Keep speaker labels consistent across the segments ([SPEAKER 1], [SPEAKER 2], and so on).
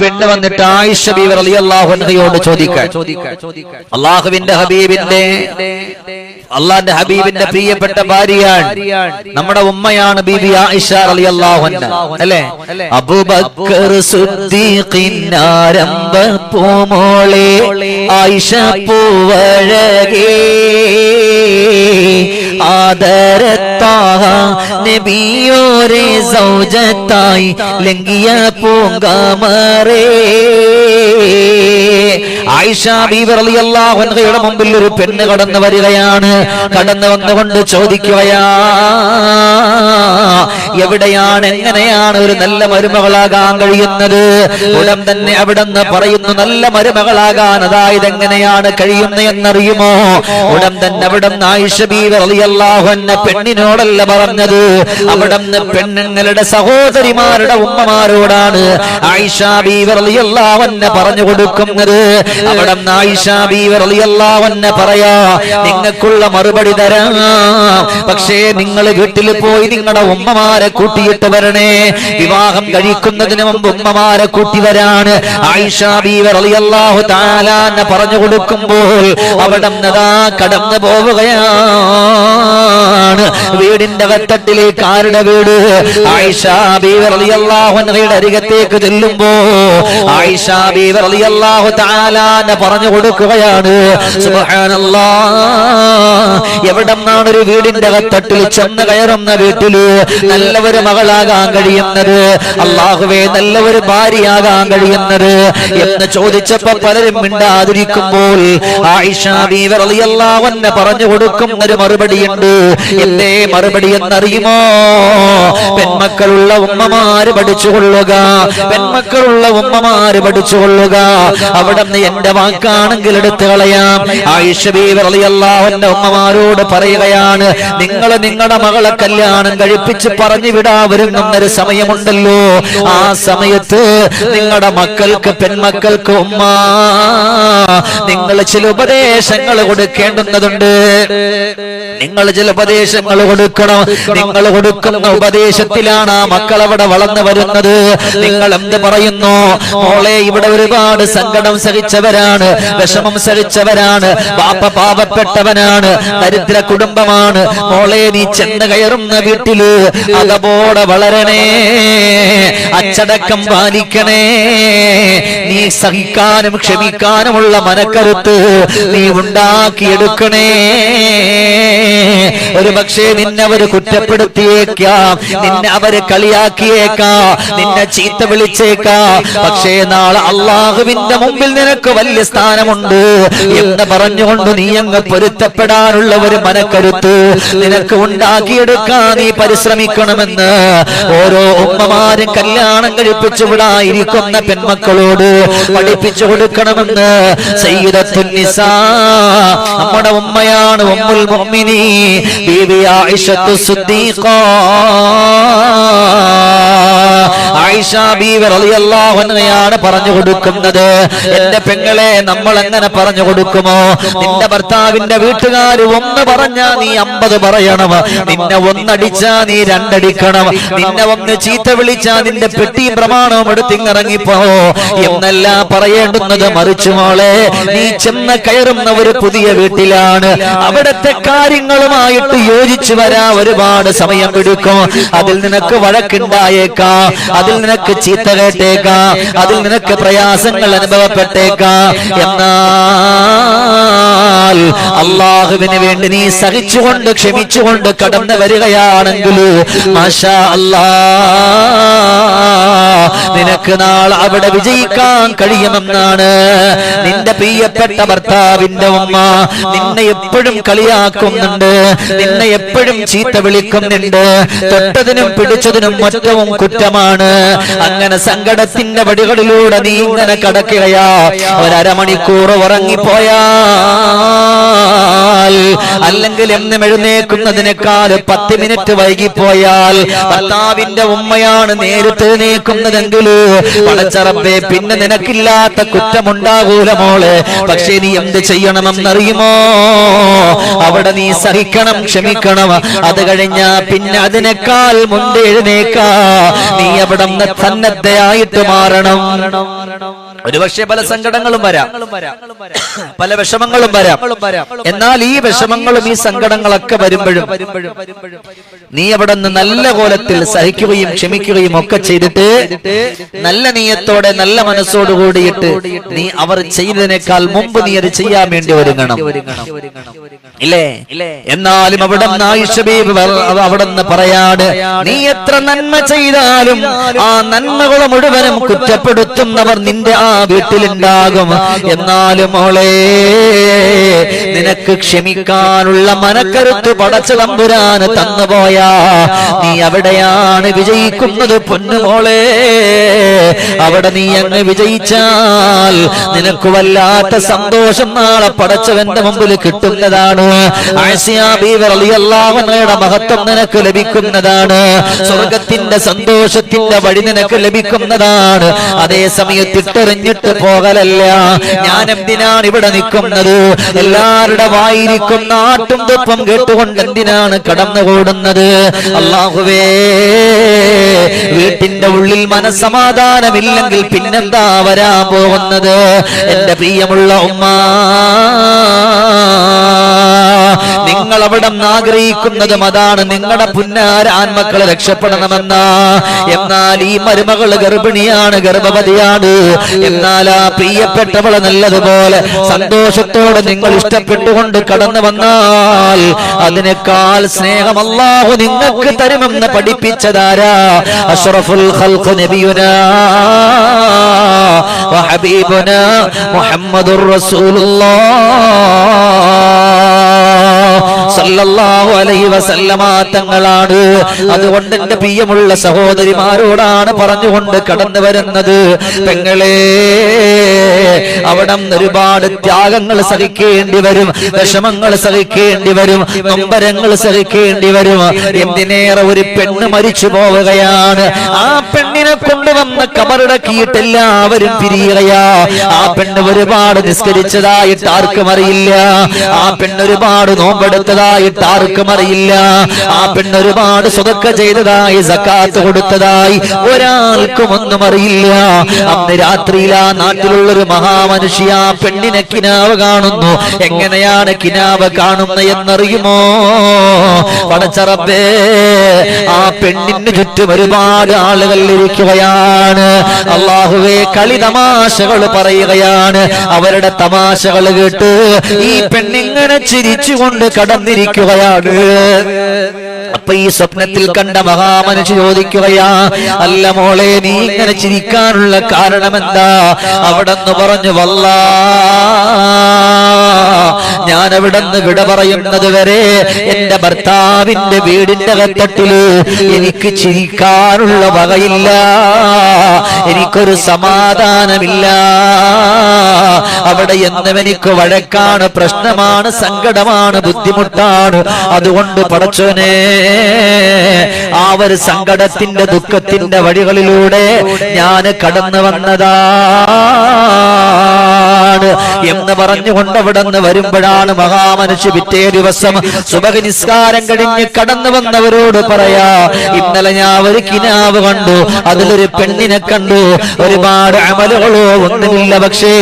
[SPEAKER 1] പെണ്ണ് വന്നിട്ട് ആയിഷ ബീവർ റളിയല്ലാഹു അൻഹയോട് ചോദിക്കാൻ. അള്ളാഹുവിന്റെ ഹബീബിന്റെ അള്ളാന്റെ ഹബീബിന്റെ പ്രിയപ്പെട്ട ഭാര്യയാണ്. നമ്മുടെ ഉമ്മയാണ് ബീബി ആയിഷ റളിയല്ലാഹു അല്ലേ? അബൂബക്കർ സുദ്ദീഖിനാരംഭ പൂമോളെ. ആയിഷ പൂവഴകേ ആദരത്താഹ നബിയോരെ സൗജത്തായി ലംഘിയ പൂങ്കാമറേ. ആയിഷ ബീവി റളിയല്ലാഹു അൻഹയുടെ മുമ്പിൽ ഒരു പെണ്ണ് കടന്നു വരികയാണ്. കടന്നു വന്നുകൊണ്ട് ചോദിക്കുകയാ എവിടെയാണ് എങ്ങനെയാണ് ഒരു നല്ല മരുമകളാകാൻ കഴിയുന്നത്? ഉടൻ തന്നെ അവിടെ പറയുന്നു നല്ല മരുമകളാകാൻ അതായത് എങ്ങനെയാണ് കഴിയുന്നത് എന്നറിയുമോ? ഉടൻ തന്നെ അവിടെ നിന്ന് പെണ്ണിനോടല്ല പറഞ്ഞത്. അവിടെ നിന്ന് പെണ്ണുങ്ങളുടെ സഹോദരിമാരുടെ ഉമ്മമാരോടാണ് പറഞ്ഞു കൊടുക്കുന്നത്. അവിടെ പറയാ നിങ്ങൾക്കുള്ള മറുപടി തരാം. പക്ഷേ നിങ്ങൾ വീട്ടിൽ പോയി നിങ്ങളുടെ ഉമ്മമാരെ കൂട്ടിയിട്ട് വരണേ. വിവാഹം കഴിക്കുന്നതിന് മുമ്പ് ഉമ്മമാരെ കൂട്ടി വരാണ്. ആയിഷ ബീവി റളിയല്ലാഹു തആല അൻഹ പറഞ്ഞു കൊടുക്കുമ്പോൾ അവിടെ കടന്നു പോവുകയാണ്. വീടിന്റെ വെത്തട്ടിലേക്ക് ആരുടെ വീട്? ആയിഷാബിയുടെ അരികത്തേക്ക് ചെല്ലുമ്പോ ആയിഷ താലാന പറഞ്ഞു കൊടുക്കുകയാണ്. സുബ്ഹാനല്ലാഹ്. എവിടെന്നാണ് ഒരു വീടിന്റെ വെത്തട്ടിൽ ചെന്ന് കയറുന്ന വീട്ടിൽ നല്ലൊരു മകളാകാൻ കഴിയുന്നത്? അള്ളാഹുവേ നല്ലൊരു ഭാര്യയാകാൻ കഴിയുന്നത്? എന്ന് ചോദിച്ചപ്പോ പലരും മിണ്ടാതിരിക്കുമ്പോൾ ആയിഷ ബീവി റളിയല്ലാഹു പറഞ്ഞു കൊടുക്കുന്ന ഒരു മറുപടിയുണ്ട്. എന്തേ മറുപടി എന്നറിയുമോ? പെൺമക്കളുള്ള ഉമ്മമാര് പഠിച്ചുകൊള്ളുക. പെൺമക്കളുള്ള ഉമ്മമാര് പഠിച്ചുകൊള്ളുക. അവിടെ നിന്ന് എന്റെ വാക്കാണെങ്കിൽ എടുത്തു കളയാം. ആയിഷ ബീവി റളിയല്ലാഹു അൻഹ ഉമ്മമാരോട് പറയുകയാണ് നിങ്ങൾ നിങ്ങളുടെ മകളെ കല്യാണം കഴിപ്പിച്ച് പറഞ്ഞു വിടാ വരുന്നൊരു സമയമുണ്ടല്ലോ. ആ സമയത്ത് നിങ്ങളുടെ മക്കൾക്ക് പെൺമക്കൾക്ക് ഉമ്മ നിങ്ങൾ ചില ഉപദേശങ്ങൾ കൊടുക്കേണ്ടുന്നതുണ്ട്. നിങ്ങൾ ചില ഉപദേശങ്ങൾ കൊടുക്കണം. നിങ്ങൾ കൊടുക്കുന്ന ഉപദേശത്തിലാണ് ആ മക്കൾ അവിടെ വളർന്നു വരുന്നത്. നിങ്ങൾ എന്ത് പറയുന്നു? മോളെ ഇവിടെ ഒരുപാട് സങ്കടം സഹിച്ചവരാണ്. വിഷമം സഹിച്ചവരാണ്. പാപ്പ പാവപ്പെട്ടവനാണ്. ദരിദ്ര കുടുംബമാണ്. മോളെ നീ ചെന്ന് കയറുന്ന വീട്ടിൽ അതപോടെ വളരണേ. അച്ചടക്കം പാലിക്കണേ. നീ സഹിക്കാനും ക്ഷമിക്കാനുമുള്ള മനക്കരുത്ത് നീ ഉണ്ടാക്കിയെടുക്കണേ. ഒരു പക്ഷേ നിന്നെ അവർ കുറ്റപ്പെടുത്തിയേക്കാം. നിന്നെ അവർ കളിയാക്കിയേക്കാം. നിന്നെ ചീത്ത വിളിച്ചേക്കാം. പക്ഷേ നാളെ അള്ളാഹുവിന്റെ മുമ്പിൽ നിനക്ക് വലിയ സ്ഥാനമുണ്ട് എന്ന് പറഞ്ഞുകൊണ്ട് നീ അങ്ങ് പൊരുത്തപ്പെടാനുള്ള ഒരു മനക്കരുത്ത്. നിനക്ക് ഉണ്ടാക്കിയെടുക്കാൻ നീ പരിശ്രമിക്കണമെന്ന് ഓരോ ഉമ്മമാരും കല്യാണം കഴിപ്പിച്ചു വിടായിരിക്കുന്ന പെൺമക്കളോട് പഠിപ്പിച്ചു കൊടുക്കണമെന്ന് നമ്മുടെ ഉമ്മയാണ് ഉമ്മുൽ മുഅ്മിനീ ബീവി ആയിഷത്തു സിദ്ദീഖ ആയിഷ ബീവി റളിയല്ലാഹു അൻഹയാണ് പറഞ്ഞു കൊടുക്കുന്നത്. എന്റെ പെങ്ങളെ നമ്മൾ എങ്ങനെ പറഞ്ഞു കൊടുക്കുമോ? നിന്റെ ഭർത്താവിന്റെ വീട്ടുകാർ ഒന്ന് പറഞ്ഞാ നീ അമ്പത് പറയണം. നിന്നെ ഒന്നടിച്ചാ നീ രണ്ടടിക്കണം. നിന്നെ ഒന്ന് ചീത്ത വിളിച്ചാ നിന്റെ പെട്ടിയും പ്രമാണവും എടുത്തിങ്ങിറങ്ങിപ്പോ എന്നല്ല പറയേണ്ടുന്നത് മറിച്ചു മോളെ നീ ചെന്ന് കയറുന്ന ഒരു പുതിയ വീട്ടിലാണ്. അവിടത്തെ കാര്യങ്ങളുമായിട്ട് യോജിച്ചു വരാ ഒരുപാട് സമയം പിടിക്കും അതിൽ നിനക്ക് വഴക്കുണ്ടായേക്കാം. അതിൽ നിനക്ക് ചീത്ത കേട്ടേക്കാം. അതിൽ നിനക്ക് പ്രയാസങ്ങൾ അനുഭവപ്പെട്ടേക്കാം. എന്നാൽ അള്ളാഹുവിന് വേണ്ടി നീ സഹിച്ചുകൊണ്ട് ക്ഷമിച്ചുകൊണ്ട് കടന്നു വരികയാണെങ്കിൽ മാഷാ നിനക്ക് നാളെ അവിടെ വിജയിക്കാൻ കഴിയുമെന്നാണ് നിന്റെ പ്രിയപ്പെട്ട ഭർത്താവിന്റെ ഉമ്മ നിന്നെ എപ്പോഴും കളിയാക്കുന്നുണ്ട്. നിന്നെ എപ്പോഴും ചീത്ത വിളിക്കുന്നുണ്ട്. തൊട്ടതിനും പിടിച്ചതിനും മറ്റവും കുറ്റമാണ്. അങ്ങനെ സങ്കടത്തിന്റെ വടികളിലൂടെ നീ ഇങ്ങനെ കടക്കുകയാ ഒരമണിക്കൂർ ഉറങ്ങിപ്പോയാൽ പോയാൽ അല്ലെങ്കിൽ എന്നും എഴുന്നേക്കുന്നതിനേക്കാൾ പത്ത് മിനിറ്റ് വൈകിപ്പോയാൽ ഭർത്താവിന്റെ ഉമ്മയാണ് നേരിട്ട് എഴുന്നേക്കുന്നതെങ്കിൽ പടച്ചറപ്പെ പിന്നെ നിനക്കില്ലാത്ത കുറ്റമുണ്ടാകൂല മോളെ. പക്ഷെ നീ എന്ത് ചെയ്യണമെന്നറിയുമോ? അവിടെ നീ സഹിക്കണം ക്ഷമിക്കണം. അത് കഴിഞ്ഞ പിന്നെ അതിനേക്കാൾ മുൻപ് എഴുന്നേക്കാ. നീ അവിടെ സന്നദ്ധയായിട്ട് മാറണം. ഒരുപക്ഷെ പല സങ്കടങ്ങളും വരാം. പല വിഷമങ്ങളും വരാം. എന്നാൽ ഈ വിഷമങ്ങളും ഈ സങ്കടങ്ങളൊക്കെ വരുമ്പോഴും നീ അവിടെ നിന്ന് നല്ല കോലത്തിൽ സഹിക്കുകയും ക്ഷമിക്കുകയും ഒക്കെ ചെയ്തിട്ട് നല്ല നീയത്തോടെ നല്ല മനസ്സോട് കൂടിയിട്ട് നീ അവർ ചെയ്തതിനേക്കാൾ മുമ്പ് നീ അത് ചെയ്യാൻ വേണ്ടി ഒരുങ്ങണം. ഇല്ലേ? എന്നാലും അവിടെ അവിടെ നിന്ന് പറയാട് നീ എത്ര നന്മ ചെയ്താലും ആ നന്മകളെ മുഴുവനും കുറ്റപ്പെടുത്തുന്നവർ നിന്റെ ആ വീട്ടിലുണ്ടാകും എന്നാലും മോളെ നിനക്ക് ക്ഷമിക്കാനുള്ള മനക്കരുത്ത് പടച്ചു തമ്പുരാന് തന്നുപോയാ നീ അവിടെയാണ് വിജയിക്കുന്നത് പൊന്നുമോളെ അവിടെ നീ അങ്ങ് വിജയിച്ചാൽ നിനക്ക് വല്ലാത്ത സന്തോഷം നാളെ പടച്ചവന്റെ മുമ്പിൽ കിട്ടുന്നതാണ്. മഹത്വം നിനക്ക് ലഭിക്കുന്നതാണ്. സ്വർഗത്തിന്റെ സന്തോഷത്തിന്റെ വഴി നിനക്ക് ലഭിക്കുന്നതാണ്. അതേ സമയത്ത് ഇട്ടെറിഞ്ഞിട്ട് പോകലല്ല. ഞാൻ എന്തിനാണ് ഇവിടെ നിൽക്കുന്നത്? എല്ലാവരുടെ വായിരിക്കും നാട്ടും തുപ്പം കേട്ടുകൊണ്ട് എന്തിനാണ് കടന്നുകൂടുന്നത്? അള്ളാഹുവേ വീട്ടിന്റെ ഉള്ളിൽ മനസമാധാനമില്ലെങ്കിൽ പിന്നെന്താ വരാൻ പോകുന്നത്? എന്റെ പ്രിയമുള്ള ഉമ്മ. നിങ്ങൾ അവിടെ ആഗ്രഹിക്കുന്നതും അതാണ്. നിങ്ങളുടെ പുന്നാര ആൺമക്കളെ രക്ഷപ്പെടണമെന്ന. എന്നാൽ ഈ മരുമകൾ ഗർഭിണിയാണ് ഗർഭവതിയാണ്. എന്നാൽ ആ പ്രിയപ്പെട്ടവളെ നല്ലതുപോലെ സന്തോഷത്തോടെ നിങ്ങൾ ഇഷ്ടപ്പെട്ടുകൊണ്ട് കടന്നു വന്നാൽ അതിനേക്കാൾ സ്നേഹം നിങ്ങൾക്ക് തരുമെന്ന് പഠിപ്പിച്ചതാരാ? അഷ്റഫുൽ ഖൽഖ് നബിയുനാ വഹബീബുനാ മുഹമ്മദുർ റസൂലുള്ളാഹ് സല്ലല്ലാഹു അലൈഹി വസല്ലമ തങ്ങളാണ്. അതുകൊണ്ട് എന്റെ പ്രിയമുള്ള സഹോദരിമാരോടാണ് പറഞ്ഞുകൊണ്ട് കടന്നു വരുന്നത്. പെങ്ങളെ അവിടെ ഒരുപാട് ത്യാഗങ്ങൾ സഹിക്കേണ്ടി വരും വിഷമങ്ങൾ സഹിക്കേണ്ടി വരും നൊമ്പരങ്ങൾ സഹിക്കേണ്ടി വരും. എന്തിനേറെ ഒരു പെണ്ണ് മരിച്ചു പോവുകയാണ്. ആ പെണ്ണിനെ കൊണ്ടുവന്ന് കബറടക്കിയിട്ട് എല്ലാവരും പിരിയുകയാ. ആ പെണ്ണ് ഒരുപാട് നിസ്കരിച്ചതായിട്ട് ആർക്കും അറിയില്ല. ആ പെണ്ണ് ഒരുപാട് നോമ്പെടുത്തതായിട്ട് ആർക്കും അറിയില്ല. ആ പെണ്ണ് ഒരുപാട് ചെയ്തതായി സക്കാത്ത് കൊടുത്തതായി. ഒരാൾക്കും ഒന്നും അറിയില്ല. അന്ന് രാത്രിയിൽ ആ നാട്ടിലുള്ള ഒരു മഹാമനുഷ്യ ആ പെണ്ണിനെ കിനാവ് കാണുന്നു. എങ്ങനെയാണ് കിനാവ് കാണുന്ന എന്നറിയുമോ? പടച്ചറബേ ആ പെണ്ണിന് ചുറ്റും ഒരുപാട് ആളുകൾ ഇരിക്കുകയാണ്. അള്ളാഹുവെ കളി തമാശകൾ പറയുകയാണ്. അവരുടെ തമാശകൾ കേട്ട് ഈ പെണ്ണിങ്ങനെ ചിരിച്ചുകൊണ്ട് കടന്നിരിക്കുകയാണ് അപ്പൊ ഈ സ്വപ്നത്തിൽ കണ്ട മഹാമനുഷ്യ ചോദിക്കുകയാ അല്ല മോളെ നീ ഇങ്ങനെ ചിരിക്കാനുള്ള കാരണം എന്താ അവിടെ പറഞ്ഞു വല്ലാ. ഞാൻ അവിടെ നിന്ന് വിട പറയുന്നത് വരെ എന്റെ ഭർത്താവിന്റെ വീടിന്റെ കത്തട്ടിൽ എനിക്ക് ചിരിക്കാനുള്ള വകയില്ല. എനിക്കൊരു സമാധാനമില്ല. അവിടെ എന്നും എനിക്ക് വഴക്കാണ് പ്രശ്നമാണ് സങ്കടമാണ് ബുദ്ധിമുട്ടാണ്. അതുകൊണ്ട് പടച്ചോനെ ആ ഒരു സങ്കടത്തിന്റെ ദുഃഖത്തിന്റെ വഴികളിലൂടെ ഞാൻ കടന്നു വന്നതാണ്. എന്ന് പറഞ്ഞുകൊണ്ട് അവിടെ നിന്ന് വരുമ്പോഴാണ് മഹാമനുഷ്യ പിറ്റേ ദിവസം സുബഹ നിസ്കാരം കഴിഞ്ഞ് കടന്നു വന്നവരോട് പറയാ ഇന്നലെ ഞാൻ ഒരു കിനാവ് കണ്ടു അതിലൊരു പെണ്ണിനെ കണ്ടു ഒരുപാട് അമലുകളോ ഒന്നുമില്ല പക്ഷേ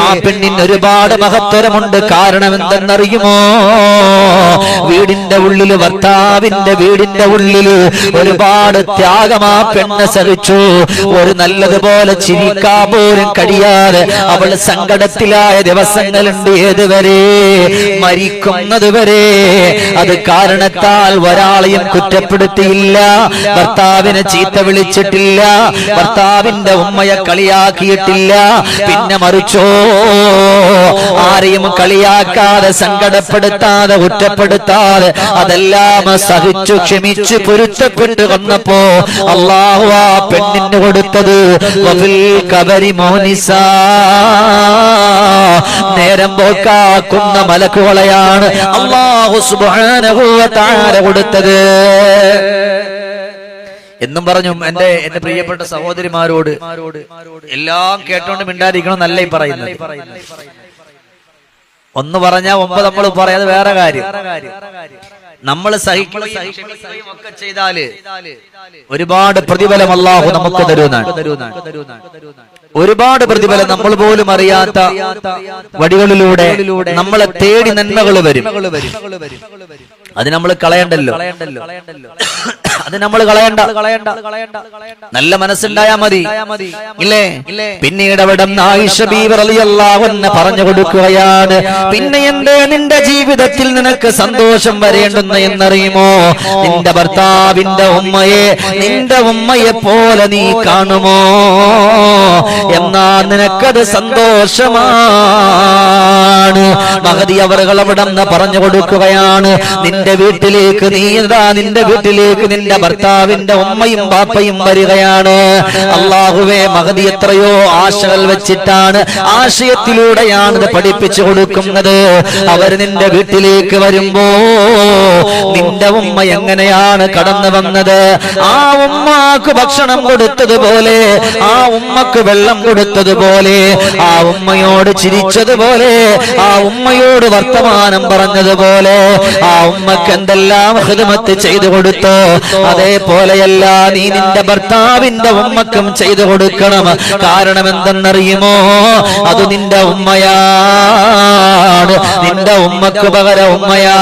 [SPEAKER 1] ആ പെണ്ണിന് ഒരുപാട് മഹത്തരമുണ്ട് കാരണം എന്തെന്നറിയുമോ വീടിന്റെ ഉള്ളിൽ ഭർത്താവിന്റെ വീടിന്റെ ഉള്ളിൽ ഒരുപാട് ത്യാഗം ആ പെണ്ണ് സഹിച്ചു ഒരു നല്ലതുപോലെ ചിരിക്കാൻ പോലും കഴിയാതെ അവൾ സങ്കടത്തിലായ ദിവസങ്ങളുണ്ട് ഏതുവരെ? മരിക്കുന്നത് വരെ അത് കാരണത്താൽ ഒരാളെയും കുറ്റപ്പെടുത്തി കുറ്റപ്പെടുത്തിയില്ല. ഭർത്താവിനെ ചീത്ത വിളിച്ചിട്ടില്ല. ഭർത്താവിന്റെ ഉമ്മയെ കളിയാക്കിയിട്ടില്ല. പിന്നെ മറിച്ചോ? ആരെയും കളിയാക്കാതെ സങ്കടപ്പെടുത്താതെ കുറ്റപ്പെടുത്താതെ അതെല്ലാം സഹിച്ചു ക്ഷമിച്ചു പൊരുത്തപ്പെട്ട് വന്നപ്പോ അള്ളാഹു ആ പെണ്ണിന് കൊടുത്തത് കബരി നേരം പോക്കാക്കുന്ന മലക്കുകളെയാണ് അള്ളാഹു തആല കൊടുത്തത്. എന്നും പറഞ്ഞു എന്റെ എന്റെ പ്രിയപ്പെട്ട സഹോദരിമാരോട് എല്ലാം കേട്ടോണ്ട് മിണ്ടാതിരിക്കണം നല്ല പറയുന്നു പറയുന്നത്. ഒന്ന് പറഞ്ഞാൽ ഒമ്പത് നമ്മൾ പറയാതെ വേറെ കാര്യം. നമ്മൾ സഹിക്കുകയും ഒക്കെ ചെയ്താൽ ഒരുപാട് പ്രതിഫലം അള്ളാഹു നമുക്ക് തരുന്നതാണ് ഒരുപാട് പ്രതിഫലം നമ്മൾ പോലും അറിയാത്ത വഴികളിലൂടെ നമ്മളെ തേടി നന്മകൾ വരും. അത് നമ്മൾ കളയണ്ടല്ലോ. അത് നമ്മൾ കളയണ്ട. നല്ല മനസ്സുണ്ടായാ മതി. ഇല്ലേ? പിന്നീട് അവിടെ പറഞ്ഞു കൊടുക്കുകയാണ്. പിന്നെ എന്റെ നിന്റെ ജീവിതത്തിൽ നിനക്ക് സന്തോഷം വരേണ്ടുന്ന എന്നറിയുമോ? നിന്റെ ഭർത്താവിന്റെ ഉമ്മയെ നിന്റെ ഉമ്മയെ പോലെ നീ കാണുമോ? എന്നാ നിനക്കത് സന്തോഷമാണ്. മഹതി അവറുകൾ അവിടെ നിന്ന് പറഞ്ഞു കൊടുക്കുകയാണ്. നിന്റെ വീട്ടിലേക്ക് നീ എന്താ നിന്റെ വീട്ടിലേക്ക് നിന്റെ ഭർത്താവിന്റെ ഉമ്മയും പാപ്പയും വരികയാണ്. അള്ളാഹുവേ മഹതി എത്രയോ ആശകൾ വെച്ചിട്ടാണ് ആശയത്തിലൂടെയാണ് പഠിപ്പിച്ചു കൊടുക്കുന്നത്. അവർ നിന്റെ വീട്ടിലേക്ക് വരുമ്പോ നിന്റെ ഉമ്മ എങ്ങനെയാണ് കടന്നു വന്നത്? ആ ഉമ്മാക്ക് ഭക്ഷണം കൊടുത്തതുപോലെ ആ ഉമ്മക്ക് വെള്ളം കൊടുത്തതുപോലെ ആ ഉമ്മയോട് ചിരിച്ചതുപോലെ ആ ഉമ്മയോട് വർത്തമാനം പറഞ്ഞതുപോലെ ആ ഉമ്മക്ക് എന്തെല്ലാം ഹൃദമത്ത് ചെയ്തു കൊടുത്തോ അതേപോലെയല്ല നീ നിന്റെ ഭർത്താവിന്റെ ഉമ്മക്കും ചെയ്തു കൊടുക്കണം. കാരണം എന്തെന്നറിയുമോ? അത് നിന്റെ ഉമ്മയാണ്. നിന്റെ ഉമ്മക്ക് പകരം ഉമ്മയാണ്.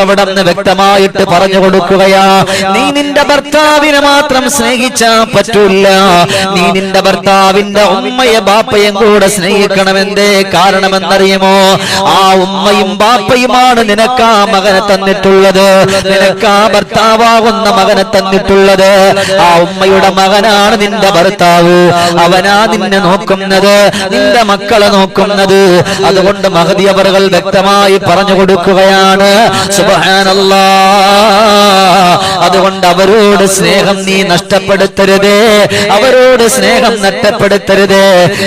[SPEAKER 1] അവിടെ നിന്ന് വ്യക്തമായിട്ട് പറഞ്ഞു കൊടുക്കുകയാ. നീ നിന്റെ ഭർത്താവിനെ മാത്രം സ്നേഹിച്ചാ പറ്റൂല നീ നിന്റെ ഭർത്താവിന്റെ ഉമ്മയെ ബാപ്പയും കൂടെ സ്നേഹിക്കണമെന്തേ കാരണമെന്നറിയുമോ? ആ ഉമ്മയും ബാപ്പയുമാണ് നിനക്ക് മകനെ തന്നിട്ടുള്ളത്. നിനക്ക് ഭർത്താവാകുന്ന മകനെ തന്നിട്ടുള്ളത്. ആ ഉമ്മയുടെ മകനാണ് നിന്റെ ഭർത്താവ്. അവനാ നിന്നെ നോക്കുന്നത്. നിന്റെ മക്കളെ നോക്കുന്നത്. അതുകൊണ്ട് മഹതി അവറുകൾ വ്യക്തമായി പറഞ്ഞു സുബ്ഹാനല്ലാ അതുകൊണ്ട് അവരോട് സ്നേഹം നീ നഷ്ടപ്പെടുത്തരുതേ. അവരോട് സ്നേഹം നഷ്ടപ്പെടുത്തരുതേ.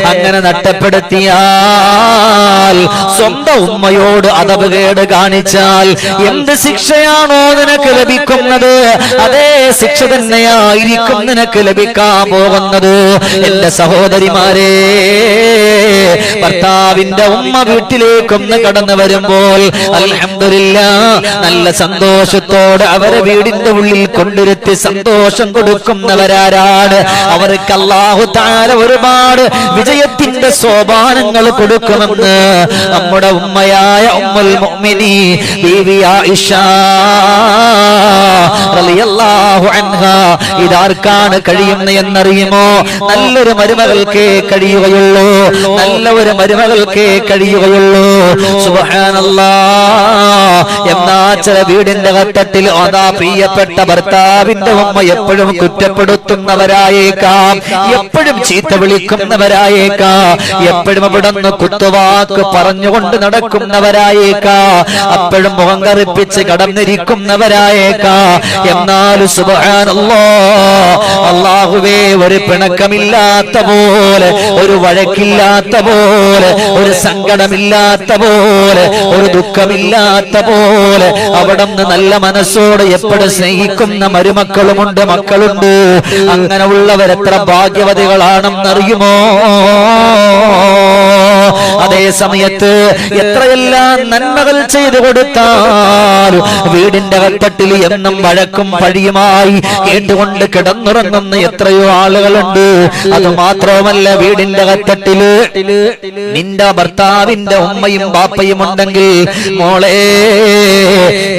[SPEAKER 1] അങ്ങനെ സ്വന്തം ഉമ്മയോട് അതപകേട് കാണിച്ചാൽ എന്ത് ശിക്ഷയാണോ നിനക്ക് ലഭിക്കുന്നത്? അതേ ശിക്ഷ തന്നെയായിരിക്കും നിനക്ക് ലഭിക്കാൻ പോകുന്നത്. എന്റെ സഹോദരിമാരെ ഭർത്താവിന്റെ ഉമ്മ വീട്ടിലേക്കൊന്ന് കടന്നു വരുമ്പോൾ അല്ല നല്ല സന്തോഷത്തോടെ അവരെ വീടിന്റെ ഉള്ളിൽ കൊണ്ടിരുത്തി സന്തോഷം കൊടുക്കുന്നവരാരാണ്. അവർക്ക് അള്ളാഹു താര ഒരുപാട് വിജയത്തിന്റെ സോപാനങ്ങൾ കൊടുക്കുമെന്ന് നമ്മുടെ ഉമ്മയായ ഉമ്മൽ മുഅ്മിനി ബീവി ആയിഷ റളിയല്ലാഹു അൻഹ. ഇതാർക്കാണ് കഴിയുന്ന എന്നറിയുമോ? നല്ലൊരു മരുമകൾക്കേ കഴിയുകയുള്ളൂ. നല്ല ഒരു മരുമകൾക്കേ കഴിയുകയുള്ളൂ. സുബ്ഹാനല്ലാഹ് എന്നാ ചില വീടിന്റെ ഘട്ടത്തിൽ അതാ പ്രിയപ്പെട്ട ഭർത്താവിന്റെ ഉമ്മ എപ്പോഴും കുറ്റപ്പെടുത്തുന്നവരായേക്കാം. എപ്പോഴും ചീത്ത വിളിക്കുന്നവരായേക്കാം. എപ്പോഴും അവിടെ നിന്ന് കുത്തുവാക്ക് പറഞ്ഞുകൊണ്ട് നടക്കുന്നവരായേക്കാ. അപ്പോഴും മുഖം കറുപ്പിച്ച് കടന്നിരിക്കുന്നവരായേക്കാ. എന്നാലും അള്ളാഹുവേ ഒരു പിണക്കമില്ലാത്ത പോലെ ഒരു വഴക്കില്ലാത്ത പോലെ ഒരു സങ്കടമില്ലാത്ത പോലെ ഒരു ദുഃഖമില്ലാത്ത പോലെ അവിടെ നല്ല മനസ്സോടെ എപ്പോഴും സ്നേഹിക്കുന്ന മരുമക്കളുമുണ്ട് മക്കളുണ്ട്. അങ്ങനെ ഉള്ളവരെത്ര ഭാഗ്യവതികളാണെന്നറിയുമോ? അതേ സമയത്ത് എത്രയെല്ലാം നന്മകൾ ചെയ്തു കൊടുത്താൽ വീടിന്റെ കത്തട്ടിൽ എന്നും വഴക്കും പഴിയുമായി കേട്ടുകൊണ്ട് കിടന്നുറങ്ങുന്ന എത്രയോ ആളുകളുണ്ട്. അത് മാത്രമല്ല വീടിന്റെ കത്തട്ടിൽ നിന്റെ ഭർത്താവിന്റെ ഉമ്മയും ബാപ്പയും ഉണ്ടെങ്കിൽ മോളെ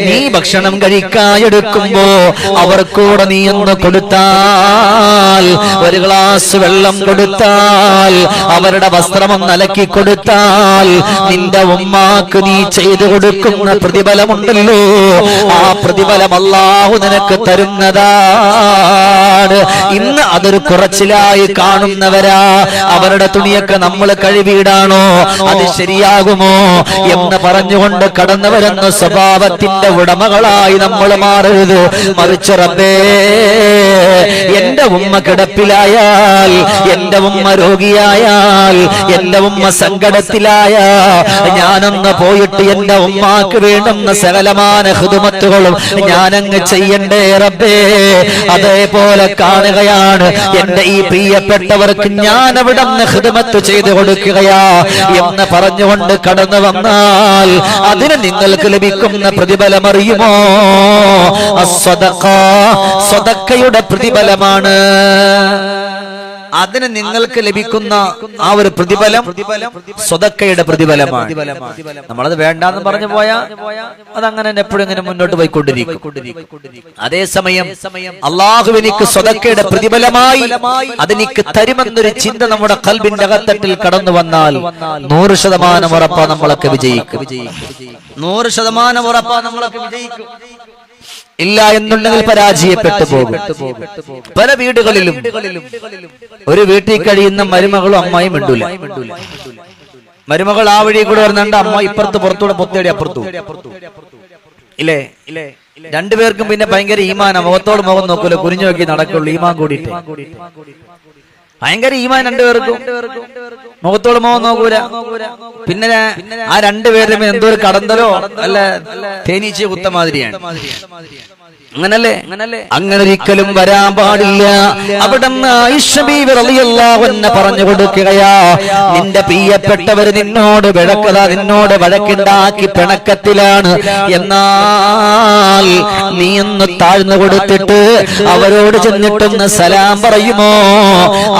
[SPEAKER 1] നീ ഭക്ഷണം കഴിക്കായെടുക്കുമ്പോ അവർക്കൂടെ നീ ഒന്ന് കൊടുത്താൽ ഒരു ഗ്ലാസ് വെള്ളം കൊടുത്താൽ അവരുടെ വസ്ത്രമൊന്ന് അലക്കി കൊടുത്താൽ നിന്റെ ഉമ്മാക്ക് നീ ചെയ്തു കൊടുക്കുന്ന പ്രതിഫലമുണ്ടല്ലോ. ആ പ്രതിഫലം അല്ലാഹു നിനക്ക് തരുന്നതാണ്. ഇന്ന് അതൊരു കുറച്ചിലായി കാണുന്നവരാ. അവരുടെ തുണിയൊക്കെ നമ്മൾ കഴിവീടാണോ അത് ശരിയാകുമോ? എന്ന് പറഞ്ഞുകൊണ്ട് കടന്നു വരുന്ന സ്വഭാവത്തിന്റെ ഉടമകളായി നമ്മൾ മാറരുത് മറിച്ച് റബ്ബേ എന്റെ ഉമ്മ കിടപ്പിലായാൽ എന്റെ ഉമ്മ രോഗിയായാൽ എന്റെ ഉമ്മ സങ്കടത്തിലായ ഞാനന്ന് പോയിട്ട് എന്റെ ഉമ്മാക്ക് വേണ്ടുന്ന സകലമാന ഹുതുമത്തുകളും ഞാനങ്ങ് ചെയ്യണ്ടേ റബ്ബേ. അതേപോലെ കാണുകയാണ് എന്റെ ഈ പ്രിയപ്പെട്ടവർക്ക് ഞാൻ അവിടെ ഹൃദമത്ത് ചെയ്തു കൊടുക്കുകയാ എന്ന് പറഞ്ഞുകൊണ്ട് കടന്നു വന്നാൽ അതിന് നിങ്ങൾക്ക് ലഭിക്കുന്ന പ്രതിഫലം അറിയുമോ? സ്വതക്കയുടെ പ്രതിഫലമാണ്. അതിന് നിങ്ങൾക്ക് ലഭിക്കുന്ന ആ ഒരു പ്രതിഫലം സ്വതക്കയുടെ പ്രതിഫലമാണ്. നമ്മളത് വേണ്ടെന്ന് പറഞ്ഞു പോയാ അതങ്ങനെ തന്നെ എപ്പോഴും ഇങ്ങനെ മുന്നോട്ട് പോയിക്കൊണ്ടിരിക്കും. അതേസമയം അള്ളാഹു എനിക്ക് സ്വതക്കയുടെ പ്രതിഫലമായി അതെനിക്ക് തരുമെന്നൊരു ചിന്ത നമ്മുടെ കൽബിന്റെ അകത്തട്ടിൽ കടന്നു വന്നാൽ നൂറ് ശതമാനം ഉറപ്പാ നമ്മളൊക്കെ വിജയിക്കും. നൂറ് ശതമാനം ഉറപ്പാ നമ്മളൊക്കെ വിജയിക്കും. ഇല്ല എന്നുണ്ടെങ്കിൽ പരാജയപ്പെട്ടു പോകും. പല വീടുകളിലും ഒരു വീട്ടിൽ കഴിയുന്ന മരുമകളും അമ്മായും മിണ്ടൂല. മരുമകൾ ആ വഴി കൂടെ വരുന്നുണ്ട് അമ്മ ഇപ്പുറത്ത് പുറത്തൂടെ പൊത്തേടി അപ്പുറത്തു. ഇല്ലേ? ഇല്ലേ രണ്ടുപേർക്കും പിന്നെ ഭയങ്കര ഈമാന. മുഖത്തോട് മുഖം നോക്കൂല. കുരിഞ്ഞു നോക്കി നടക്കുള്ളൂ. ഈമാൻ കൂടിയിട്ട്. ഭയങ്കര ഈമാൻ രണ്ടുപേർക്കും. മുഖത്തോട് മുഖം നോക്കൂല. പിന്നെ ആ രണ്ടുപേരുടെ എന്തോ ഒരു കടന്തലോ അല്ല തേനീച്ച കുത്തമാതിരിയാണ് അങ്ങനല്ലേ? അങ്ങനല്ലേ? അങ്ങനെ ഒരിക്കലും വരാൻ പാടില്ല. അവിടെ പറഞ്ഞു കൊടുക്കുകയാ. നിന്റെ പ്രിയപ്പെട്ടവര് നിന്നോട് വിളക്കത നിന്നോട് വഴക്കുണ്ടാക്കി പിണക്കത്തിലാണ്. എന്നാൽ നീ ഒന്ന് താഴ്ന്നു കൊടുത്തിട്ട് അവരോട് ചെന്നിട്ടൊന്ന് സലാം പറയുമോ?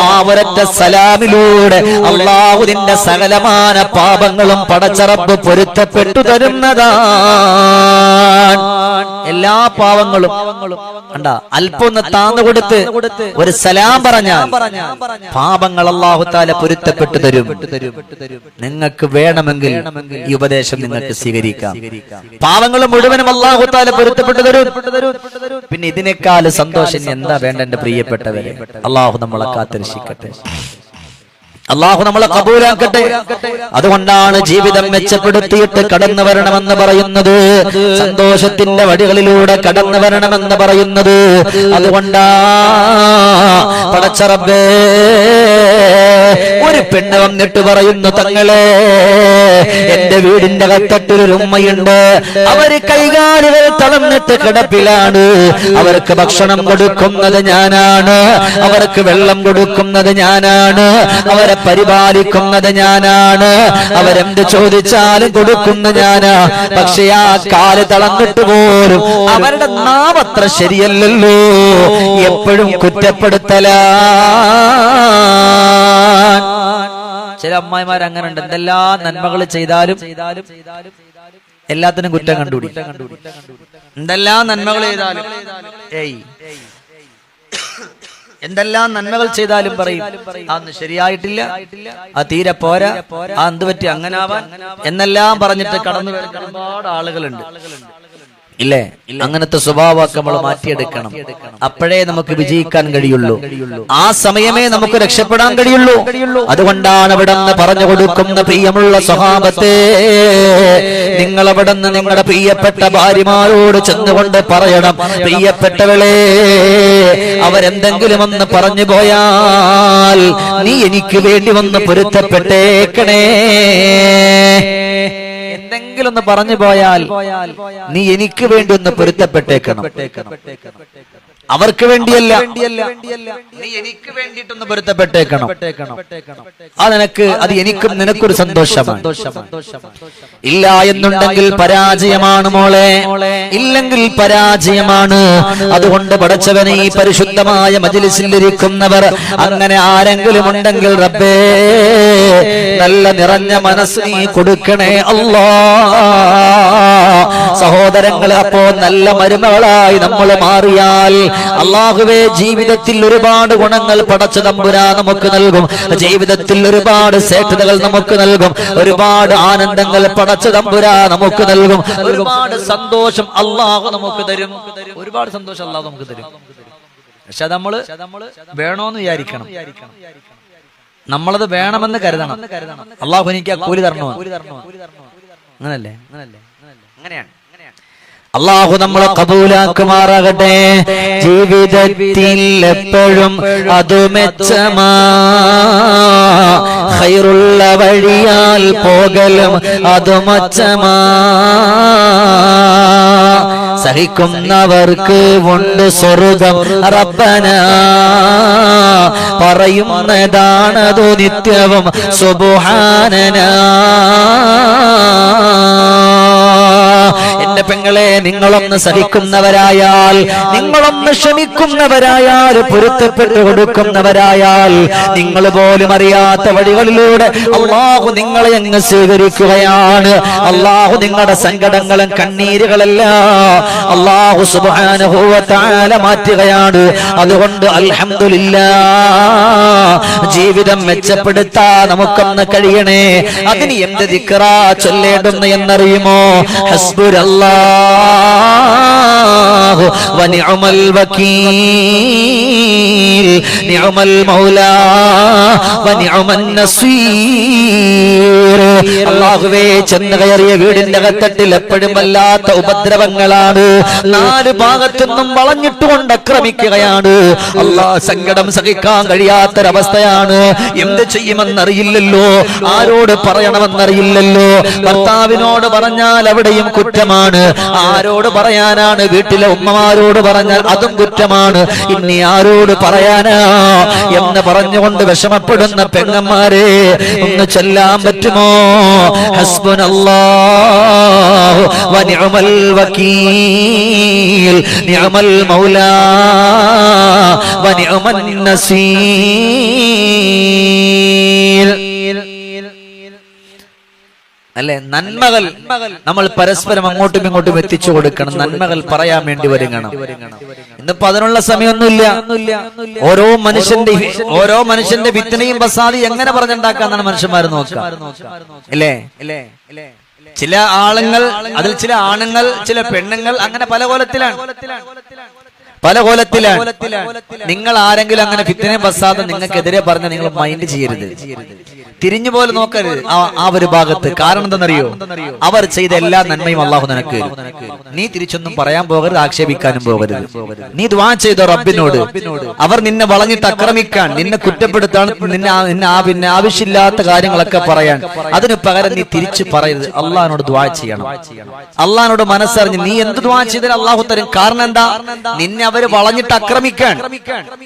[SPEAKER 1] ആ ഒരൊറ്റ സലാമിലൂടെ അള്ളാഹു നിന്റെ സകലമാന പാപങ്ങളും പടച്ചറപ്പ് പൊരുത്തപ്പെട്ടു തരുന്നതാണ്. എല്ലാ പാവങ്ങളും കണ്ട അല്പം ഒന്ന് താന്നു കൊടുത്ത് ഒരു സലാം പറഞ്ഞാൽ പാപങ്ങൾ അള്ളാഹുത്താല പൊരുത്തപ്പെട്ടു തരും. നിങ്ങൾക്ക് വേണമെങ്കിൽ ഈ ഉപദേശം നിങ്ങൾക്ക് സ്വീകരിക്കാം. പാവങ്ങൾ മുഴുവനും അള്ളാഹുത്താല പൊരുത്തപ്പെട്ടു തരും. പിന്നെ ഇതിനേക്കാൾ സന്തോഷം എന്താ വേണ്ട എന്റെ പ്രിയപ്പെട്ടവരെ? അള്ളാഹു നമ്മളെ കാത്തിരക്ഷിക്കട്ടെ. അള്ളാഹു നമ്മളെ കബൂലാക്കട്ടെ. അതുകൊണ്ടാണ് ജീവിതം മെച്ചപ്പെടുത്തിയിട്ട് കടന്നു വരണമെന്ന് പറയുന്നത്. സന്തോഷത്തിന്റെ വഴികളിലൂടെ കടന്നു വരണമെന്ന് പറയുന്നത്. അതുകൊണ്ടാ പടച്ചറബേ ഒരു പെണ്ണ് വന്നിട്ട് പറയുന്നു തങ്ങളെ എന്റെ വീടിന്റെ കത്തട്ടൊരു ഉമ്മയുണ്ട്. അവർ കൈകാലുകൾ തളർന്നിട്ട് കിടപ്പിലാണ്. അവർക്ക് ഭക്ഷണം കൊടുക്കുന്നത് ഞാനാണ്. അവർക്ക് വെള്ളം കൊടുക്കുന്നത് ഞാനാണ്. അവരെ പരിപാലിക്കുന്നത് ഞാനാണ്. അവരെന്ത് ചോദിച്ചാലും കൊടുക്കുന്ന ഞാനാ. പക്ഷെ ആ കാൽ തളർന്നിട്ട് പോലും അവരുടെ നാമത്ര ശരിയല്ലല്ലോ. എപ്പോഴും കുറ്റപ്പെടുത്തല. ചില അമ്മായിമാർ അങ്ങനെ ഉണ്ട്. എന്തെല്ലാം നന്മകൾ ചെയ്താലും എല്ലാത്തിനും കുറ്റം കണ്ടുപിടി. എന്തെല്ലാം നന്മകൾ ചെയ്താലും ഏയ്. എന്തെല്ലാം നന്മകൾ ചെയ്താലും പറയും അന്ന് ശരിയായിട്ടില്ല ആ തീരെ പോരാ ആ എന്ത് പറ്റി അങ്ങനാവാൻ എന്നെല്ലാം പറഞ്ഞിട്ട് കടന്നു വരുന്ന ഒരുപാട് ആളുകളുണ്ട്. ഇല്ലേ? അങ്ങനത്തെ സ്വഭാവമൊക്കെ നമ്മൾ മാറ്റിയെടുക്കണം. അപ്പോഴേ നമുക്ക് വിജയിക്കാൻ കഴിയുള്ളൂ. ആ സമയമേ നമുക്ക് രക്ഷപ്പെടാൻ കഴിയുള്ളൂ. അതുകൊണ്ടാണ് അവിടെ നിന്ന് പറഞ്ഞു കൊടുക്കുന്ന പ്രിയമുള്ള സ്വഭാവത്തെ. നിങ്ങൾ അവിടെ നിന്ന് നിങ്ങളുടെ പ്രിയപ്പെട്ട ഭാര്യമാരോട് ചെന്നുകൊണ്ട് പറയണം. പ്രിയപ്പെട്ടവളെ അവരെന്തെങ്കിലും ഒന്ന് പറഞ്ഞു പോയാൽ നീ എനിക്ക് വേണ്ടി വന്ന് പൊരുത്തപ്പെട്ടേക്കണേ. എന്തെങ്കിലും ഒന്ന് പറഞ്ഞു പോയാൽ നീ എനിക്ക് വേണ്ടി ഒന്ന് പൊരുത്തപ്പെട്ടേക്കണം. അവർക്ക് വേണ്ടിയല്ല. നീ എനിക്ക് വേണ്ടിയിട്ടൊന്ന് പൊരുത്തപ്പെട്ടേക്കണം. ആ നിനക്ക് അത് എനിക്കും നിനക്കൊരു സന്തോഷമാണ്. ഇല്ല എന്നുണ്ടെങ്കിൽ പരാജയമാണ് മോളെ. ഇല്ലെങ്കിൽ പരാജയമാണ്. അതുകൊണ്ട് പടച്ചവനെ ഈ പരിശുദ്ധമായ മജിലിസിലിരിക്കുന്നവർ അങ്ങനെ ആരെങ്കിലും ഉണ്ടെങ്കിൽ റബ്ബേ നല്ല നിറഞ്ഞ മനസ്സ് നീ കൊടുക്കണേ അല്ലാ. സഹോദരങ്ങൾ അപ്പോ നല്ല മരുമകളായി നമ്മൾ മാറിയാൽ അള്ളാഹുവേ ജീവിതത്തിൽ ഒരുപാട് ഗുണങ്ങൾ പടച്ച തമ്പുരാ നമുക്ക് നൽകും. ജീവിതത്തിൽ ഒരുപാട് ശ്രേഷ്ഠതകൾ നമുക്ക് നൽകും. ഒരുപാട് ആനന്ദങ്ങൾ പടച്ച തമ്പുരാ നമുക്ക് നൽകും. ഒരുപാട് സന്തോഷം അള്ളാഹു നമുക്ക് തരും. ഒരുപാട് സന്തോഷം അള്ളാഹു നമുക്ക് തരും. പക്ഷെ നമ്മൾ വേണോന്ന് വിചാരിക്കണം. നമ്മളത് വേണമെന്ന് കരുതണം. അള്ളാഹു എനിക്ക് കൂലി തരണോ അങ്ങനല്ലേ അങ്ങനല്ലേ? അങ്ങനെയാണ്. അള്ളാഹു നമ്മളെ കബൂലാക്കുമാറാകട്ടെ. ജീവിതത്തിൽ എപ്പോഴും അത് മെച്ചമാ. ഹൈറുള്ള വഴിയാൽ പോകലും അത് മെച്ചമാ. സഹിക്കുന്നവർക്ക് ഉണ്ട് സ്വർഗം. റബ്ബന. പറയുന്നതാണതു നിത്യവും സുബുഹാനന. എന്റെ പെങ്ങളെ നിങ്ങളൊന്ന് സഹിക്കുന്നവരായാൽ നിങ്ങളൊന്ന് ക്ഷമിക്കുന്നവരായാൽ പൊരുത്തപ്പെട്ട് കൊടുക്കുന്നവരായാൽ നിങ്ങൾ പോലും അറിയാത്ത വഴികളിലൂടെ അള്ളാഹു നിങ്ങളെ അങ്ങ് സ്വീകരിക്കുകയാണ്. അള്ളാഹു നിങ്ങളുടെ സങ്കടങ്ങളും കണ്ണീരുകളെല്ലാം അള്ളാഹു സുബാനുഭൂവത്താല മാറ്റുകയാണ്. അതുകൊണ്ട് അൽഹംദുലില്ലാ ജീവിതം മെച്ചപ്പെടുത്താ നമുക്കൊന്ന് കഴിയണേ. അതിന് എന്ത് ദിക്കറാ ചൊല്ലേണ്ടുന്നു എന്നറിയുമോ? ഹസ്ബുരല്ലാഹു വനിഅമൽ വകീൽ നിഅമൽ മൗലാ വനിഅമൻ നസീർ. അല്ലാഹുവേ ചെന്ന് കയറിയ വീടിന്റെ അകത്തട്ടിൽ എപ്പോഴും വല്ലാത്ത ഉപദ്രവങ്ങളാണ്. നാല് ഭാഗത്തുനിന്നും വളഞ്ഞിട്ടുകൊണ്ട് ആക്രമിക്കുകയാണ് അല്ലാ സങ്കടം സഹിക്കാൻ കഴിയാത്തൊരവസ്ഥയാണ്. എന്ത് ചെയ്യുമെന്നറിയില്ലല്ലോ. ആരോട് പറയണമെന്നറിയില്ലല്ലോ. ഭർത്താവിനോട് പറഞ്ഞാൽ അവിടെയും കുറ്റമാണ്. ആരോട് പറയാനാണ്? വീട്ടിലെ ഉമ്മമാരോട് പറഞ്ഞാൽ അതും കുറ്റമാണ്. ഇനി ആരോട് പറയാനാ? എന്ന് പറഞ്ഞുകൊണ്ട് വിഷമപ്പെടുന്ന പെങ്ങന്മാരെ ഒന്ന് ചെല്ലാൻ പറ്റുമോ? വകീൽ മൗലാ അല്ലെ? നന്മകൾ നമ്മൾ പരസ്പരം അങ്ങോട്ടും ഇങ്ങോട്ടും എത്തിച്ചു കൊടുക്കണം. നന്മകൾ പറയാൻ വേണ്ടി വരുങ്ങണം ഇന്നിപ്പോ അതിനുള്ള സമയമൊന്നുമില്ല. ഓരോ മനുഷ്യന്റെ ഓരോ മനുഷ്യന്റെ വിത്തനയും ബസാദി എങ്ങനെ പറഞ്ഞുണ്ടാക്കാന്നാണ് മനുഷ്യന്മാർ നോക്കുക. അല്ലേ? ചില ആളുകൾ അതിൽ ചില ആണുങ്ങൾ ചില പെണ്ണുങ്ങൾ അങ്ങനെ പല കോലത്തിലാണ്. പല കോലത്തിലാണ്. നിങ്ങൾ ആരെങ്കിലും അങ്ങനെ ഫിത്തനെ ബസാദ് നിങ്ങൾക്കെതിരെ പറഞ്ഞ നിങ്ങൾ മൈൻഡ് ചെയ്യരുത്. തിരിഞ്ഞു പോലെ നോക്കരുത്. ആ- ഒരു ഭാഗത്ത്. കാരണം എന്തെന്നറിയോ അവർ ചെയ്ത എല്ലാ നന്മയും അള്ളാഹു നിനക്ക്. നീ തിരിച്ചൊന്നും പറയാൻ പോകരുത് ആക്ഷേപിക്കാനും പോകരുത്. നീ ദ്വാ ചെയ്ത റബ്ബിനോട്. അവർ നിന്നെ വളഞ്ഞിട്ട് ആക്രമിക്കാൻ നിന്നെ കുറ്റപ്പെടുത്താൻ നിന്നെ ആ- നിന്നെ ആ പിന്നെ ആവശ്യമില്ലാത്ത കാര്യങ്ങളൊക്കെ പറയാൻ. അതിന് പകരം നീ തിരിച്ചു പറയരുത്. അള്ളഹാനോട് ദ്വാ ചെയ്യണം. അള്ളഹാനോട് മനസ്സറിഞ്ഞ് നീ എന്ത് ദ്വാ ചെയ്താൽ അള്ളാഹു തരും. കാരണം എന്താ? നിന്നെ അവർ വളഞ്ഞിട്ട് ആക്രമിക്കാൻ.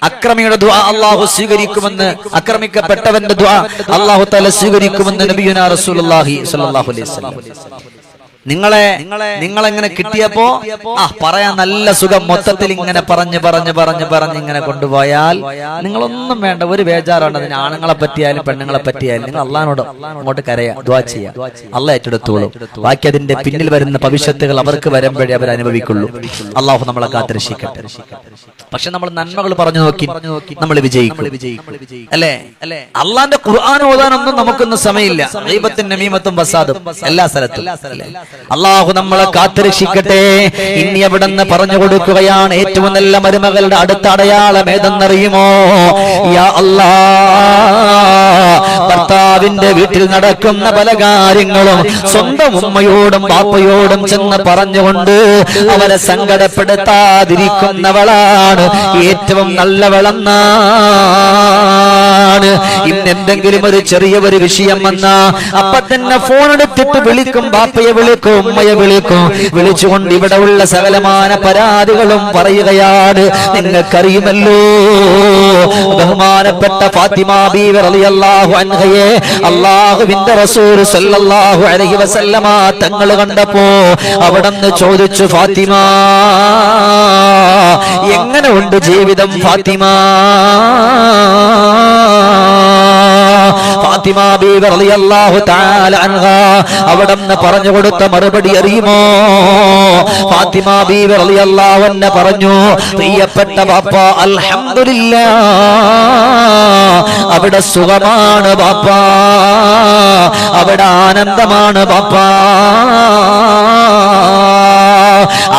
[SPEAKER 1] അക്രമിയുടെ ദ്വാ അള്ളാഹു സ്വീകരിക്കുമെന്ന് ആക്രമിക്കപ്പെട്ടവന്റെ ദ്വാ അള്ളാഹു തല സ്വീകരിക്കുമെന്ന് നബിയുന റസൂലുള്ളാഹി സ്വല്ലല്ലാഹു അലൈഹി വസല്ലം. നിങ്ങളെ നിങ്ങളെങ്ങനെ കിട്ടിയപ്പോ? ആ പറയാൻ നല്ല സുഖം മൊത്തത്തിൽ ഇങ്ങനെ പറഞ്ഞ് പറഞ്ഞ് പറഞ്ഞ് പറഞ്ഞ് ഇങ്ങനെ കൊണ്ടുപോയാൽ നിങ്ങളൊന്നും വേണ്ട. ഒരു ബേജാറാണ് അതിന് ആണുങ്ങളെ പറ്റിയാലും പെണ്ണുങ്ങളെ പറ്റിയാലും. നിങ്ങൾ അള്ളഹാനോട് അങ്ങോട്ട് കരയാ ദ്വാ ചെയ്യാ. അള്ള ഏറ്റെടുത്തോളൂ. ബാക്കി അതിന്റെ പിന്നിൽ വരുന്ന ഭവിഷ്യത്തുകൾ അവർക്ക് വരുമ്പോഴേ അവർ അനുഭവിക്കുള്ളൂ അള്ളാഹു നമ്മളെ കാത്തിരക്ഷിക്കട്ടെ. പക്ഷെ നമ്മൾ നന്മകൾ പറഞ്ഞു നോക്കി നമ്മൾ വിജയിക്കും. അല്ലേ? അല്ലേ? അള്ളാന്റെ ഖുർആൻ ഓതാനൊന്നും നമുക്കൊന്നും സമയമില്ല. ദൈവത്തിന്റെ നമീമത്തും വസാദും എല്ലാ സ്ഥലത്തും? അള്ളാഹു നമ്മളെ കാത്തുരക്ഷിക്കട്ടെ. ഇനി എവിടെന്ന് പറഞ്ഞു കൊടുക്കുകയാണ് ഏറ്റവും നല്ല മരുമകളുടെ അടുത്ത അടയാളം ഏതെന്നറിയുമോ? യാ അല്ലാ ഭർത്താവിന്റെ വീട്ടിൽ നടക്കുന്ന പല കാര്യങ്ങളും സ്വന്തം ഉമ്മയോടും പാപ്പയോടും ചെന്ന് പറഞ്ഞുകൊണ്ട് അവരെ സങ്കടപ്പെടുത്താതിരിക്കുന്നവളാണ് ഏറ്റവും നല്ലവളെന്നാണ് ഇന്നെന്തെങ്കിലും ഒരു ചെറിയ ഒരു വിഷയം വന്നാ അപ്പൊ തന്നെ ഫോൺ എടുത്തിട്ട് വിളിക്കും ബാപ്പയെ വിളിക്കും ഉമ്മയെ വിളിക്കും. വിളിച്ചുകൊണ്ട് ഇവിടെ ഉള്ള സകലമാന പരാതികളും പറയുകയാണ്. നിങ്ങൾക്കറിയുമല്ലോ? ബഹുമാനപ്പെട്ട ഫാത്തിമ അൻഹയെ റസൂൽ സല്ലല്ലാഹു അലൈഹി വസല്ലമ തങ്ങൾ കണ്ടപ്പോ അവിടെന്ന് ചോദിച്ചു ഫാത്തിമ എങ്ങനെ ഉണ്ട് ജീവിതം ഫാത്തിമ? അവിടുന്ന് പറഞ്ഞു കൊടുത്ത മറുപടി അറിയുമോ? ഫാത്തിമ ബീവി റളിയല്ലാഹു അൻഹ പറഞ്ഞു പ്രിയപ്പെട്ട ബാപ്പ അൽഹംദുലില്ലാ. അവിടെ സുഖമാണ് ബാപ്പ. അവിടെ ആനന്ദമാണ് ബാപ്പ.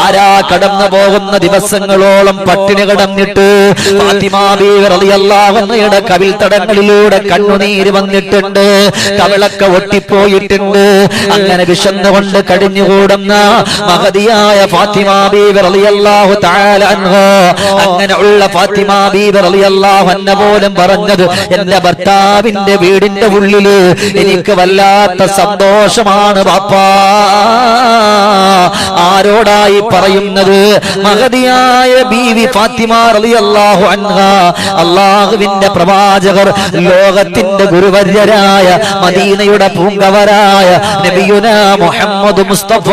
[SPEAKER 1] ആരാ കടന്നു പോകുന്ന ദിവസങ്ങളോളം പട്ടിണി കടന്നിട്ട് ഫാത്തിമാ ബീവി റളിയല്ലാഹു അൻഹയുടെ കവിൽ തടങ്ങളിലൂടെ കണ്ണുനീര് വന്നിട്ടുണ്ട്. കവിളൊക്കെ ഒട്ടിപ്പോയിട്ടുണ്ട്. അങ്ങനെ വിശന്നുകൊണ്ട് കഴിഞ്ഞുകൂടുന്ന മഹതിയായ ഫാത്തിമാ താലോ റളിയല്ലാഹു തആല അൻഹ. അങ്ങനെ ഉള്ള ഫാത്തിമാ എന്ന പോലും പറഞ്ഞത് എന്റെ ഭർത്താവിന്റെ വീടിന്റെ ഉള്ളിൽ എനിക്ക് വല്ലാത്ത സന്തോഷമാണ് ബാപ്പാ. ആരോടായി പറയുന്നത് മഹതിയായ ബീവി ഫാത്തിമ റളിയല്ലാഹു അൻഹ. അള്ളാഹുവിന്റെ പ്രവാചകർ ലോകത്തിന്റെ ഗുരുവര്യരായ മദീനയുടെ പൂങ്കവരായ നബിയുന മുഹമ്മദ് മുസ്തഫ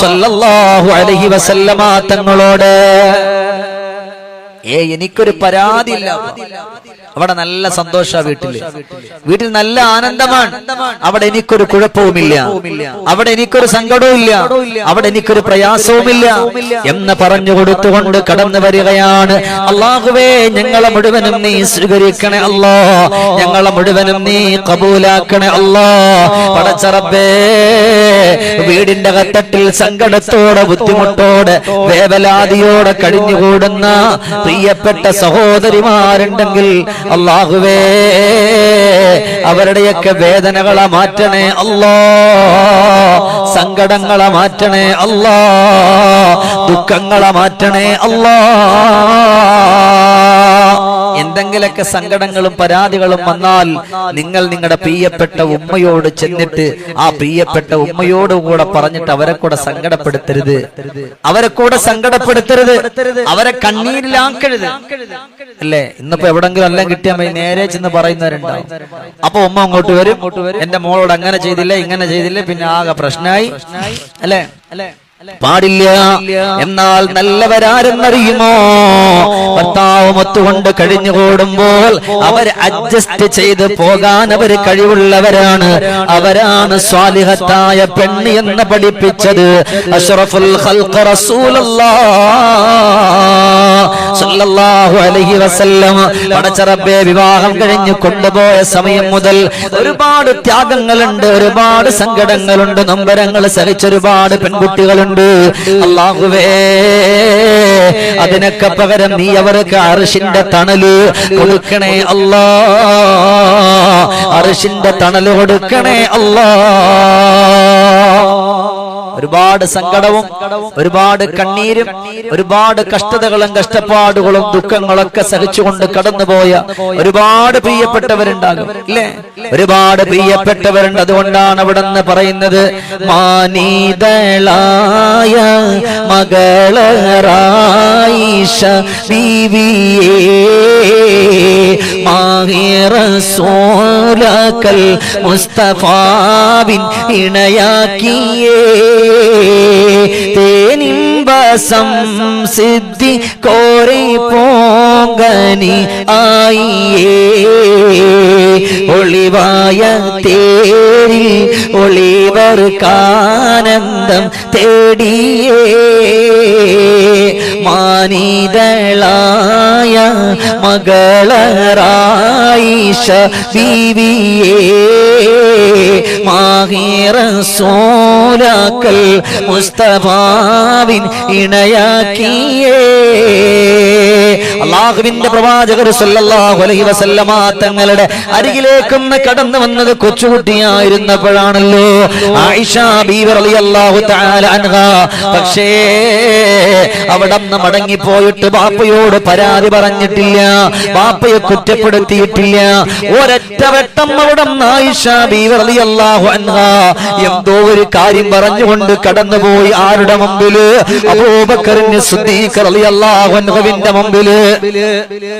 [SPEAKER 1] സല്ലല്ലാഹു അലൈഹി വസല്ലമ തങ്ങളോട് ഏ എനിക്കൊരു പരാതി ഇല്ല അവിടെ നല്ല സന്തോഷ വീട്ടിൽ. വീട്ടിൽ നല്ല ആനന്ദമാണ്. അവിടെ എനിക്കൊരു കുഴപ്പവുമില്ല. അവിടെ എനിക്കൊരു സങ്കടവുമില്ല. അവിടെ എനിക്കൊരു പ്രയാസവുമില്ല എന്ന് പറഞ്ഞു കൊടുത്തുകൊണ്ട് കടന്നു വരികയാണ്. അള്ളാഹുവേ ഞങ്ങളെ മുഴുവനും നീ സ്വീകരിക്കണേ അല്ലോ. ഞങ്ങളെ മുഴുവനും നീ കബൂലാക്കണേ അല്ലോ. പടച്ചറബേ വീടിന്റെ കത്തട്ടിൽ സങ്കടത്തോടെ ബുദ്ധിമുട്ടോടെ വേവലാതിയോടെ കഴിഞ്ഞുകൂടുന്ന പ്രിയപ്പെട്ട സഹോദരിമാരുണ്ടെങ്കിൽ അള്ളാഹുവേ അവരുടെയൊക്കെ വേദനകളെ മാറ്റണേ അല്ലോ സങ്കടങ്ങളെ മാറ്റണേ അല്ലോ ദുഃഖങ്ങളെ മാറ്റണേ അല്ലോ. എന്തെങ്കിലൊക്കെ സങ്കടങ്ങളും പരാതികളും വന്നാൽ നിങ്ങൾ നിങ്ങളുടെ പ്രിയപ്പെട്ട ഉമ്മയോട് ചെന്നിട്ട് ആ പ്രിയപ്പെട്ട ഉമ്മയോട് കൂടെ പറഞ്ഞിട്ട് അവരെ കൂടെ സങ്കടപ്പെടുത്തരുത്. അവരെ കൂടെ സങ്കടപ്പെടുത്തരുത്. അവരെ കണ്ണീരിലാക്കരുത് അല്ലേ? ഇന്നിപ്പോ എവിടെങ്കിലും എല്ലാം കിട്ടിയാൽ മതി. നേരെ ചെന്ന് പറയുന്നവരുണ്ടാവും. അപ്പൊ ഉമ്മ അങ്ങോട്ട് വരും. എന്റെ മോളോട് അങ്ങനെ ചെയ്തില്ല ഇങ്ങനെ ചെയ്തില്ല പിന്നെ ആകെ പ്രശ്നമായി അല്ലേ അല്ലേ? പാടില്ല. എന്നാൽ നല്ലവരാരെന്നറിയുമോ? ഭർത്താവുമൊത്തുകൊണ്ട് ഒത്തുകൊണ്ട് കഴിഞ്ഞുകൂടുമ്പോൾ അവർ അഡ്ജസ്റ്റ് ചെയ്ത് പോകാൻ അവർ കഴിവുള്ളവരാണ്. അവരാണ് സ്വാലിഹത്തായ പെണ്ണ് എന്ന് പഠിപ്പിച്ചത്. അഷ്റഫുൽ പടച്ചറബെ വിവാഹം കഴിഞ്ഞ് കൊണ്ടുപോയ സമയം മുതൽ ഒരുപാട് ത്യാഗങ്ങളുണ്ട് ഒരുപാട് സങ്കടങ്ങളുണ്ട്. നൊമ്പരങ്ങൾ സഹിച്ച ഒരുപാട് പെൺകുട്ടികളുണ്ട്. അള്ളാഹുവേ അതിനൊക്കെ പകരം നീ അവർക്ക് അറിഷിന്റെ തണൽ കൊടുക്കണേ അല്ലാ അറിഷിന്റെ തണൽ കൊടുക്കണേ അല്ലാ ഒരുപാട് സങ്കടവും ഒരുപാട് കണ്ണീരും ഒരുപാട് കഷ്ടതകളും കഷ്ടപ്പാടുകളും ദുഃഖങ്ങളൊക്കെ സഹിച്ചുകൊണ്ട് കടന്നുപോയ ഒരുപാട് പ്രിയപ്പെട്ടവരുണ്ടാകും ഇല്ലേ ഒരുപാട് പ്രിയപ്പെട്ടവരുണ്ട്. അതുകൊണ്ടാണ് അവിടെ നിന്ന് പറയുന്നത് മാനീതളായ മകളറായിഷ ബീവിയേ മാഹിറസോലക്കൽ മുസ്തഫാവിൻ ഇണയാക്കിയേ. തേനിമ്പസം സിദ്ധി കോറി പോങ്കനി ആയിയേ. ഒളിവായ ഒളിവർ കാനന്ദം തേടിയേ. മാനിതളായ മകളറായിഷ ബീവിയേ. മാഹിറസോലാക്കൽ മുസ്തഫാവിൻ ഇണയാക്കിയേ. അള്ളാഹുവിന്റെ പ്രവാചകർ അലൈഹി വസല്ലമ തങ്ങളുടെ അരികിലേക്കൊന്ന് കടന്നു വന്നത് കൊച്ചുകുട്ടിയായിരുന്നപ്പോഴാണല്ലോ. പക്ഷേ അവിടെ നിന്ന് മടങ്ങിപ്പോയിട്ട് ബാപ്പയോട് പരാതി പറഞ്ഞിട്ടില്ല. ബാപ്പയെ കുറ്റപ്പെടുത്തിയിട്ടില്ല. ഒരൊറ്റ വട്ടം അവിടെ എന്തോ ഒരു കാര്യം പറഞ്ഞുകൊണ്ട് കടന്നുപോയി ആരുടെ മുമ്പിൽ? അബൂബക്കറിന് സിദ്ദീഖ് റളിയല്ലാഹു അൻഹുവിന്റെ മുമ്പിൽ.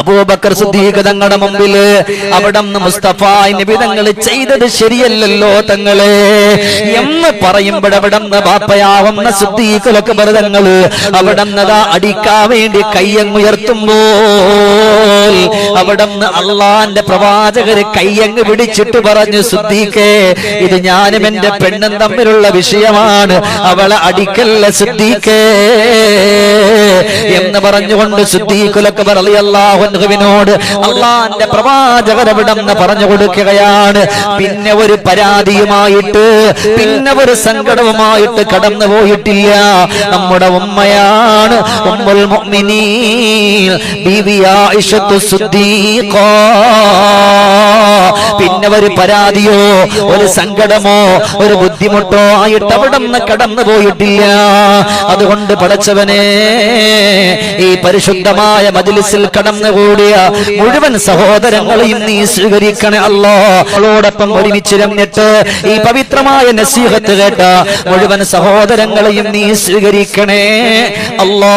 [SPEAKER 1] അബൂബക്കർ സിദ്ദീഖ് തങ്ങളുടെ മുമ്പിൽ. അവിടെ മുസ്തഫ നബി തങ്ങൾ ചെയ്തത് ശരിയല്ലല്ലോ തങ്ങളെ. എന്ന് പറയുമ്പോഴവിടെ ബാപ്പയാവുന്ന സിദ്ദീഖിലൊക്കെ തങ്ങൾ അവിടെ അടിക്കാൻ വേണ്ടി കയ്യങ്ങുയർത്തുമ്പോ അവിടുന്ന് അള്ളാന്റെ പ്രവാചകര് കയ്യങ്ങ് പിടിച്ചിട്ട് പറഞ്ഞു സിദ്ദീഖേ ഇത് ഞാനും എന്റെ പെണ്ണും തമ്മിലുള്ള വിഷയമാണ്. അവളെ അടിക്കല്ല സിദ്ദീഖേ. എന്ന് പറഞ്ഞുകൊണ്ട് സിദ്ദീഖുലൊക്കെ അള്ളാഹുവിനോട് അള്ളാന്റെ പ്രവാചകർ അവിടെന്ന് പറഞ്ഞു കൊടുക്കുകയാണ്. പിന്നെ ഒരു പരാതിയുമായിട്ട് പിന്നെ ഒരു സങ്കടവുമായിട്ട് കടന്നു പോയിട്ടില്ല. നമ്മുടെ ഉമ്മയാണ് ഉമ്മുൽ മുഅ്മിനീൻ. ബീവി ആയിഷത്തു സിദ്ദീഖ പിന്നെ ഒരു പരാതിയോ ഒരു സങ്കടമോ ഒരു ബുദ്ധിമുട്ടോ ആയിട്ട് അവിടെ നിന്ന് കടന്നു പോയിട്ടില്ല. അതുകൊണ്ട് പടച്ചവനെ ഈ പരിശുദ്ധമായ മജിലിസിൽ കടന്നുകൂടിയ മുഴുവൻ സഹോദരങ്ങളെയും നീ സ്വീകരിക്കണേ അല്ലോ. അവളോടൊപ്പം ഒരുമിച്ച് രമ്യത്ത് ഈ പവിത്രമായ നസീഹത്ത് കേട്ട മുഴുവൻ സഹോദരങ്ങളെയും നീ സ്വീകരിക്കണേ അല്ലാ.